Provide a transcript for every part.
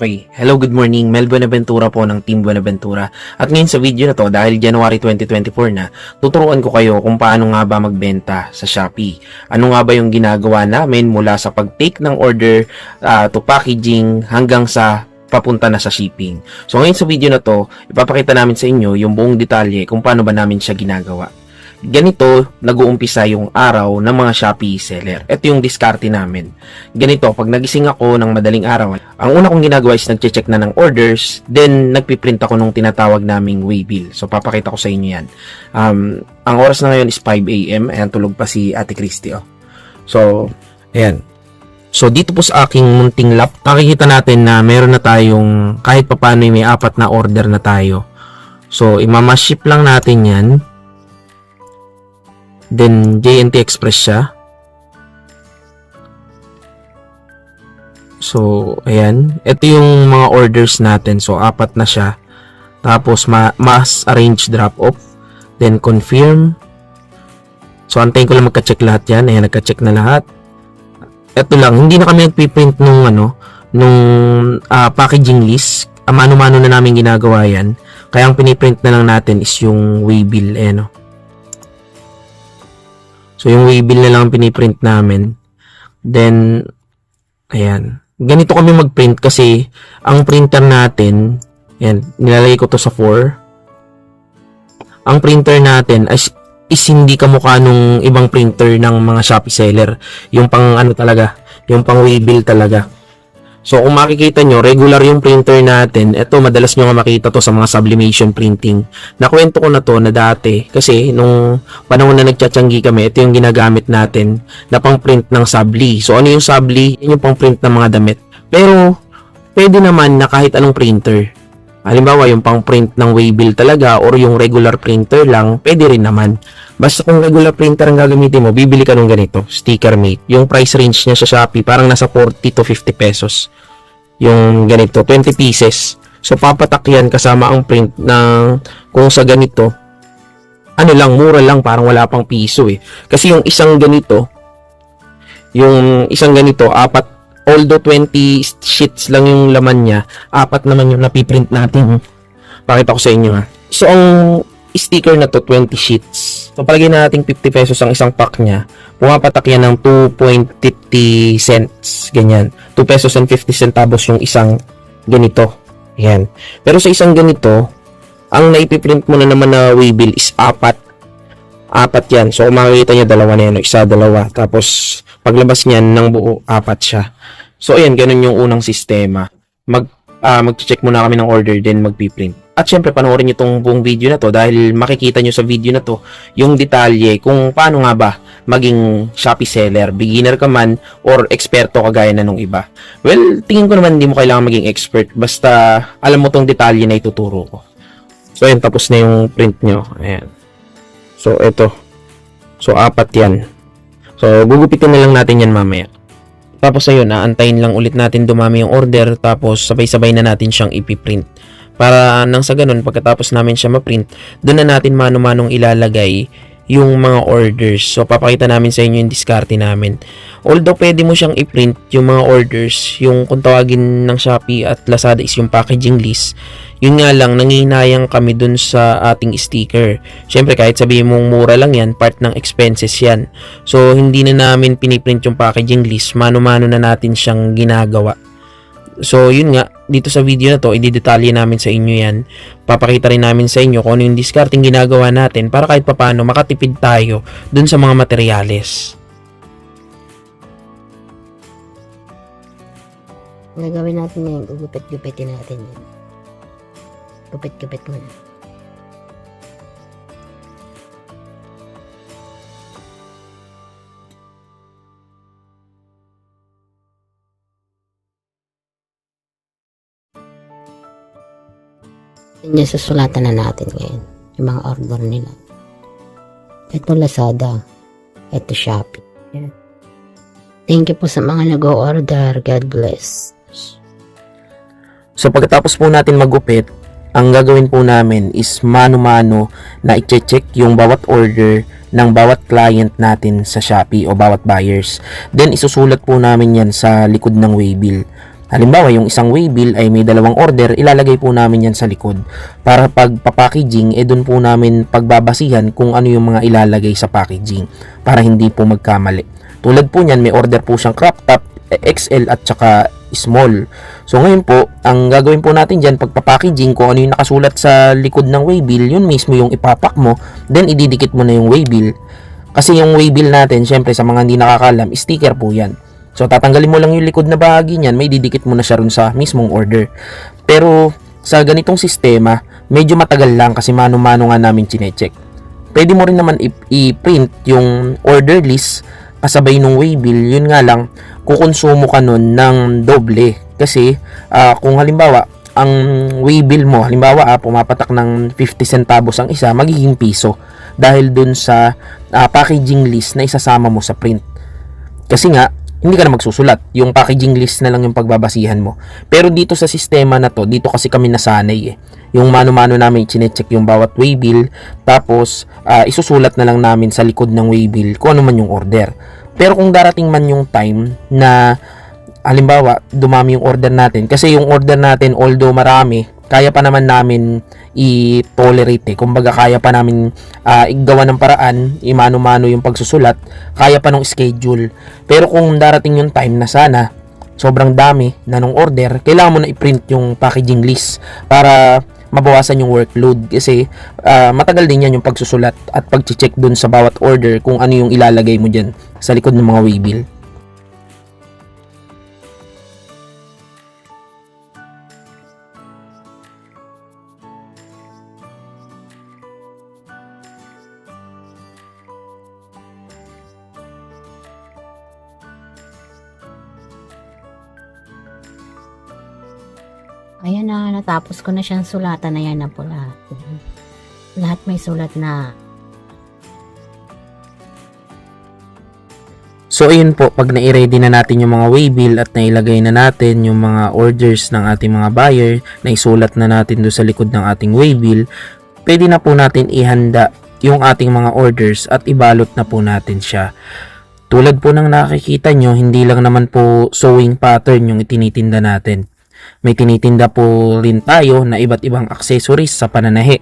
Okay, hello, good morning. Mel Buenaventura po ng Team Buenaventura. At ngayon sa video na to, dahil January 2024 na, tuturuan ko kayo kung paano nga ba magbenta sa Shopee. Ano nga ba yung ginagawa namin mula sa pag-take ng order ah, to packaging hanggang sa papunta na sa shipping. So ngayon sa video na to, ipapakita namin sa inyo yung buong detalye kung paano ba namin siya ginagawa. Ganito, nag-uumpisa yung araw ng mga Shopee seller. Ito yung diskarte namin. Ganito, pag nagising ako ng madaling araw, ang una kong ginagawa is nagche-check na ng orders, then nagpiprint ako nung tinatawag naming waybill. So, papakita ko sa inyo yan. Um, ang oras na ngayon is 5 a.m. Ayan, tulog pa si Ate Christy. Oh. So, ayan. So, dito po sa aking munting lap, makikita natin na meron na tayong kahit papano may apat na order na tayo. So, imamaship lang natin yan. Then, JNT Express siya. So, ayan. Ito yung mga orders natin. So, apat na siya. Tapos, ma mass arrange drop off. Then, confirm. So, antayin ko lang magka-check lahat yan. Ayan, nagka-check na lahat. Ito lang. Hindi na kami nagpiprint nung ano, nung ah, packaging list. Mano-mano na namin ginagawa yan. Kaya ang piniprint na lang natin is yung waybill. Ayan, oh. So, yung waybill na lang ang piniprint namin. Then, ayan. Ganito kami mag-print kasi ang printer natin, ayan, nilalagay ko to sa 4. Ang printer natin is, is hindi kamukha nung ibang printer ng mga Shopee seller. Yung pang ano talaga, yung pang waybill talaga. So, kung makikita nyo, regular yung printer natin. Ito, madalas nyo nga makita to sa mga sublimation printing. Nakwento ko na to na dati. Kasi, nung panahon na nagtsatsyanggi kami, ito yung ginagamit natin na pang print ng subli. So, ano yung subli? Yan yung pang print ng mga damit. Pero, pwede naman na kahit anong printer. Halimbawa, yung pang print ng waybill talaga or yung regular printer lang, pwede rin naman. Basta kung regular printer ang gagamitin mo, bibili ka nung ganito, sticker mate. Yung price range niya sa Shopee, parang nasa 40 to 50 pesos. Yung ganito, 20 pieces. So, papatak yan kasama ang print ng kung sa ganito, ano lang, mura lang, parang wala pang piso eh. Kasi yung isang ganito, yung isang ganito, apat, although 20 sheets lang yung laman niya, apat naman yung napiprint natin. Pakita ko sa inyo ha. So, ang sticker na to, 20 sheets. So, palagay na natin 50 pesos ang isang pack niya. Pumapatak yan ng 2.50 cents. Ganyan. 2 pesos and 50 centavos yung isang ganito. Yan. Pero sa isang ganito, ang naipiprint mo na naman na waybill is apat. Apat yan. So, makikita niya, dalawa na yan. Isa, dalawa. Tapos, paglabas niyan ng buo, apat siya. So, ayan, ganun yung unang sistema. Mag, ah mag-check muna kami ng order, then magpiprint. At syempre, panoorin nyo tong buong video na to dahil makikita nyo sa video na to yung detalye kung paano nga ba maging Shopee seller, beginner ka man or eksperto kagaya na nung iba. Well, tingin ko naman hindi mo kailangan maging expert basta alam mo tong detalye na ituturo ko. So, ayan, tapos na yung print nyo. Ayan. So, ito. So, apat yan. So, gugupitin na lang natin yan mamaya. Tapos ayun, naantayin lang ulit natin dumami yung order tapos sabay-sabay na natin siyang ipiprint. Para nang sa ganun, pagkatapos namin siya ma-print, doon na natin mano-manong ilalagay yung mga orders. So, papakita namin sa inyo yung diskarte namin. Although, pwede mo siyang i-print yung mga orders, yung kung tawagin ng Shopee at Lazada is yung packaging list. Yun nga lang, nangihinayang kami dun sa ating sticker. Siyempre, kahit sabihin mong mura lang yan, part ng expenses yan. So, hindi na namin piniprint yung packaging list. Mano-mano na natin siyang ginagawa. So, yun nga, dito sa video na to, ididetalye namin sa inyo yan. Papakita rin namin sa inyo kung ano yung discarding ginagawa natin para kahit papano makatipid tayo dun sa mga materyales. Ang gagawin natin ngayon, gugupit-gupitin natin yun. Gupit-gupit mo yung susulatan na natin ngayon. Yung mga order nila. Ito Lazada. Ito Shopee. Yan. Thank you po sa mga nag-order. God bless. So pagkatapos po natin magupit, ang gagawin po namin is mano-mano na i-check yung bawat order ng bawat client natin sa Shopee o bawat buyers. Then isusulat po namin yan sa likod ng waybill. Halimbawa, yung isang waybill ay may dalawang order, ilalagay po namin yan sa likod. Para pag packaging, eh doon po namin pagbabasihan kung ano yung mga ilalagay sa packaging para hindi po magkamali. Tulad po niyan, may order po siyang crop top, eh, XL at saka small. So ngayon po, ang gagawin po natin dyan, pagpapackaging, kung ano yung nakasulat sa likod ng waybill, yun mismo yung ipapak mo, then ididikit mo na yung waybill. Kasi yung waybill natin, syempre sa mga hindi nakakalam, sticker po yan. So tatanggalin mo lang yung likod na bahagi niyan, may didikit mo na siya sa mismong order. Pero sa ganitong sistema, medyo matagal lang kasi mano-mano nga namin chinecheck. Pwede mo rin naman i-print yung order list kasabay nung waybill, yun nga lang, kukonsumo ka nun ng doble. Kasi ah, kung halimbawa, ang waybill mo, halimbawa ah, pumapatak ng 50 centavos ang isa, magiging piso. Dahil dun sa ah, packaging list na isasama mo sa print. Kasi nga, hindi ka na magsusulat. Yung packaging list na lang yung pagbabasihan mo. Pero dito sa sistema na to, dito kasi kami nasanay eh. Yung mano-mano namin chinecheck yung bawat waybill, tapos ah, isusulat na lang namin sa likod ng waybill kung ano man yung order. Pero kung darating man yung time na halimbawa, dumami yung order natin, kasi yung order natin, although marami, kaya pa naman namin i-tolerate eh. Kumbaga, kaya pa namin ah, igawa ng paraan, imano-mano yung pagsusulat, kaya pa nung schedule. Pero kung darating yung time na sana, sobrang dami na nung order, kailangan mo na i-print yung packaging list para mabawasan yung workload kasi ah, matagal din yan yung pagsusulat at pag-check dun sa bawat order kung ano yung ilalagay mo dyan sa likod ng mga waybill. Ayan na, natapos ko na siyang sulatan na yan na pula. Lahat may sulat na. So ayun po, pag na-ready na natin yung mga waybill at nailagay na natin yung mga orders ng ating mga buyer, na isulat na natin doon sa likod ng ating waybill, pwede na po natin ihanda yung ating mga orders at ibalot na po natin siya. Tulad po ng nakikita nyo, hindi lang naman po sewing pattern yung itinitinda natin. May tinitinda po rin tayo na iba't ibang accessories sa pananahi.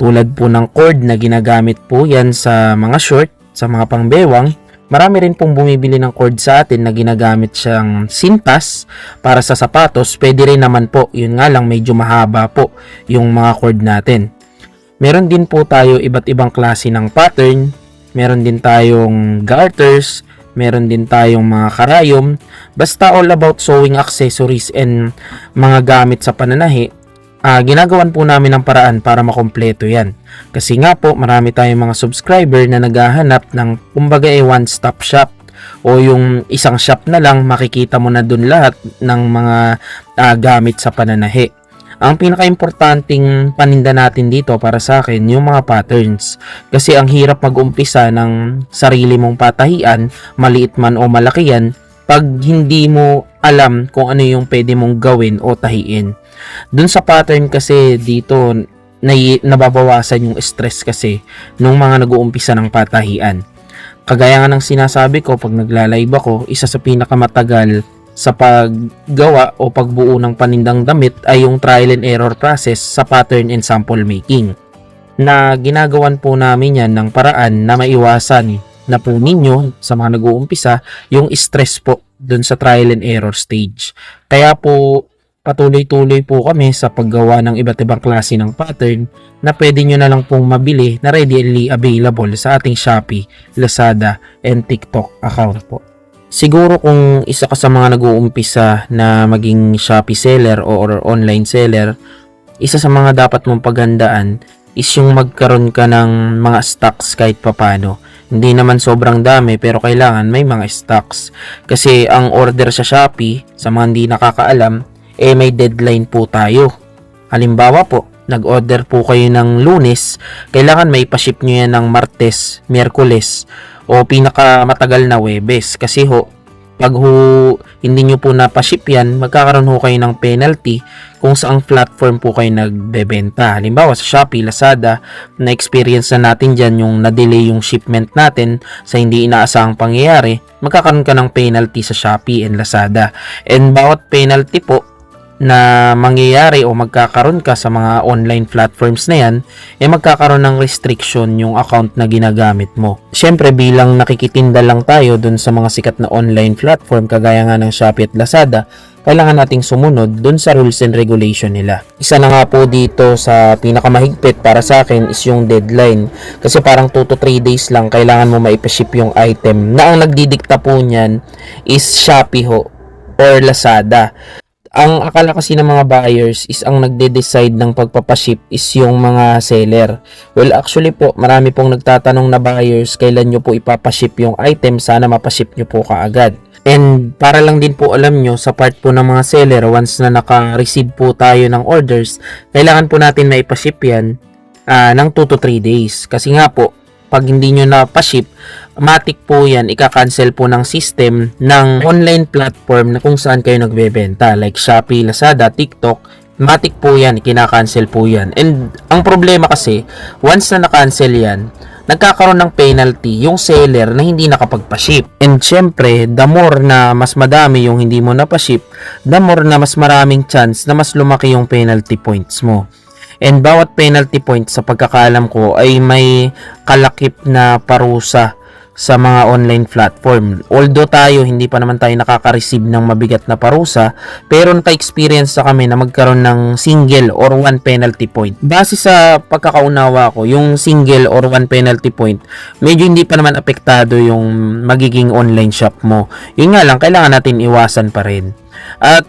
Tulad po ng cord na ginagamit po yan sa mga short, sa mga pangbewang, Marami rin pong bumibili ng cord sa atin na ginagamit siyang sintas para sa sapatos. Pwede rin naman po, yun nga lang medyo mahaba po yung mga cord natin. Meron din po tayo iba't ibang klase ng pattern. Meron din tayong garters, meron din tayong mga karayom. Basta all about sewing accessories and mga gamit sa pananahi, ah ginagawan po namin ng paraan para makompleto yan. Kasi nga po, marami tayong mga subscriber na naghahanap ng kumbaga eh one-stop shop o yung isang shop na lang makikita mo na dun lahat ng mga ah, gamit sa pananahi. Ang pinaka-importanting paninda natin dito para sa akin yung mga patterns. Kasi ang hirap mag-umpisa ng sarili mong patahian, maliit man o malaki yan, pag hindi mo alam kung ano yung pwede mong gawin o tahiin. Dun sa pattern kasi dito na nababawasan yung stress kasi nung mga nag-uumpisa ng patahian. Kagaya nga ng sinasabi ko pag nagla-live ako, isa sa pinakamatagal sa paggawa o pagbuo ng panindang damit ay yung trial and error process sa pattern and sample making. Na ginagawan po namin yan ng paraan na maiwasan na po ninyo sa mga nag-uumpisa yung stress po dun sa trial and error stage. Kaya po patuloy-tuloy po kami sa paggawa ng iba't ibang klase ng pattern na pwede nyo na lang pong mabili na readily available sa ating Shopee, Lazada, and TikTok account po. Siguro kung isa ka sa mga nag-uumpisa na maging Shopee seller or online seller, isa sa mga dapat mong paghandaan is yung magkaroon ka ng mga stocks kahit papano. Hindi naman sobrang dami pero kailangan may mga stocks. Kasi ang order sa Shopee, sa mga hindi nakakaalam, eh may deadline po tayo. Halimbawa po, nag-order po kayo ng lunes, kailangan may pa-ship nyo yan ng martes, miyerkules, o pinaka matagal na webes. Kasi ho, pag ho, hindi nyo po napaship yan, magkakaroon ho kayo ng penalty kung saang platform po kayo nagbebenta. Halimbawa sa Shopee, Lazada, na-experience na natin dyan yung na-delay yung shipment natin sa hindi inaasahang pangyayari, magkakaroon ka ng penalty sa Shopee and Lazada. And bawat penalty po na mangyayari o magkakaroon ka sa mga online platforms na yan, eh magkakaroon ng restriction yung account na ginagamit mo. Siyempre bilang nakikitinda lang tayo dun sa mga sikat na online platform kagaya nga ng Shopee at Lazada, kailangan nating sumunod dun sa rules and regulation nila. Isa na nga po dito sa pinakamahigpit para sa akin is yung deadline. Kasi parang 2 to 3 days lang kailangan mo maipaship yung item na ang nagdidikta po niyan is Shopee ho or Lazada ang akala kasi ng mga buyers is ang nagde-decide ng pagpapaship is yung mga seller. Well, actually po, marami pong nagtatanong na buyers kailan nyo po ipapaship yung item, sana mapaship nyo po kaagad. And para lang din po alam nyo, sa part po ng mga seller, once na naka-receive po tayo ng orders, kailangan po natin maipaship yan ah, ng 2 to 3 days. Kasi nga po, pag hindi nyo na pa-ship, matik po yan, ika-cancel po ng system ng online platform na kung saan kayo nagbebenta like Shopee, Lazada, TikTok, matik po yan, kinakancel po yan. And ang problema kasi, once na na-cancel yan, nagkakaroon ng penalty yung seller na hindi nakapagpa-ship. And syempre, the more na mas madami yung hindi mo napaship, the more na mas maraming chance na mas lumaki yung penalty points mo. And bawat penalty point sa pagkakaalam ko ay may kalakip na parusa sa mga online platform. Although tayo hindi pa naman tayo nakaka-receive ng mabigat na parusa, pero naka-experience na kami na magkaroon ng single or one penalty point. Base sa pagkakaunawa ko, yung single or one penalty point, medyo hindi pa naman apektado yung magiging online shop mo. Yun nga lang, kailangan natin iwasan pa rin. At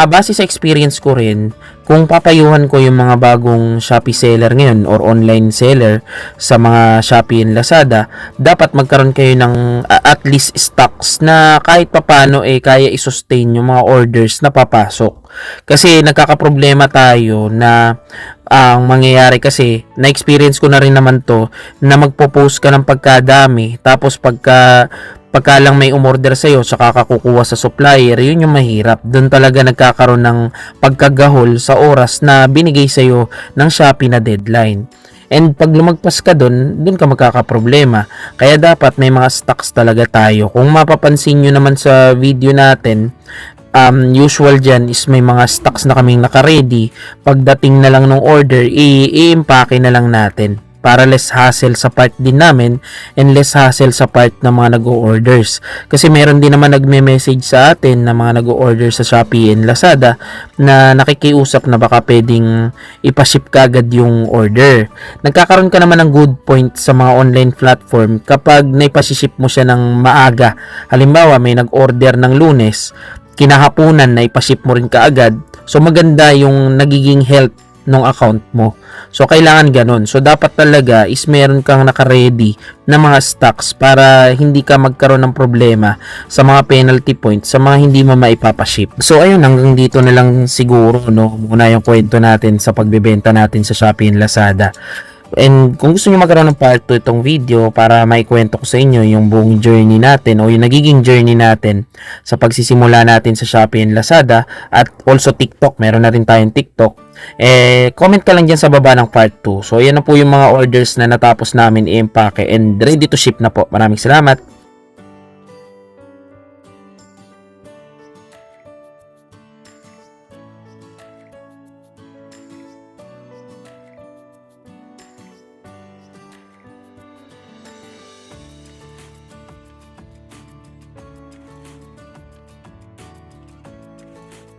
ah, base sa experience ko rin, kung papayuhan ko yung mga bagong Shopee seller ngayon or online seller sa mga Shopee and Lazada, dapat magkaroon kayo ng ah, at least stocks na kahit papano eh kaya i-sustain yung mga orders na papasok. Kasi nagkakaproblema tayo na ang mangyayari kasi na-experience ko na rin naman to na magpo-post ka ng pagkadami tapos pagka pagka lang may umorder sa'yo saka ka kukuha sa supplier, yun yung mahirap. Doon talaga nagkakaroon ng pagkagahol sa oras na binigay sa'yo ng Shopee na deadline. And pag lumagpas ka doon, doon ka magkakaproblema. Kaya dapat may mga stocks talaga tayo. Kung mapapansin nyo naman sa video natin, um, usual dyan is may mga stocks na kaming naka-ready. Pagdating na lang ng order, i-impake na lang natin para less hassle sa part din namin and less hassle sa part ng mga nag-orders. Kasi meron din naman nagme-message sa atin na mga nag-order sa Shopee and Lazada na nakikiusap na baka pwedeng ipaship kagad yung order. Nagkakaroon ka naman ng good point sa mga online platform kapag naipaship mo siya ng maaga. Halimbawa, may nag-order ng lunes, kinahapunan na ipaship mo rin kaagad. So maganda yung nagiging health ng account mo. So, kailangan ganun. So, dapat talaga is meron kang naka-ready na mga stocks para hindi ka magkaroon ng problema sa mga penalty points sa mga hindi mo maipapaship. So, ayun, hanggang dito na lang siguro, no, muna yung kwento natin sa pagbebenta natin sa Shopee and Lazada. And kung gusto niyo magkaroon ng part 2 itong video para maikwento ko sa inyo yung buong journey natin o yung nagiging journey natin sa pagsisimula natin sa Shopee and Lazada at also TikTok, meron na rin tayong TikTok, eh comment ka lang dyan sa baba ng part 2. So yan na po yung mga orders na natapos namin i-empake and ready to ship na po. Maraming salamat.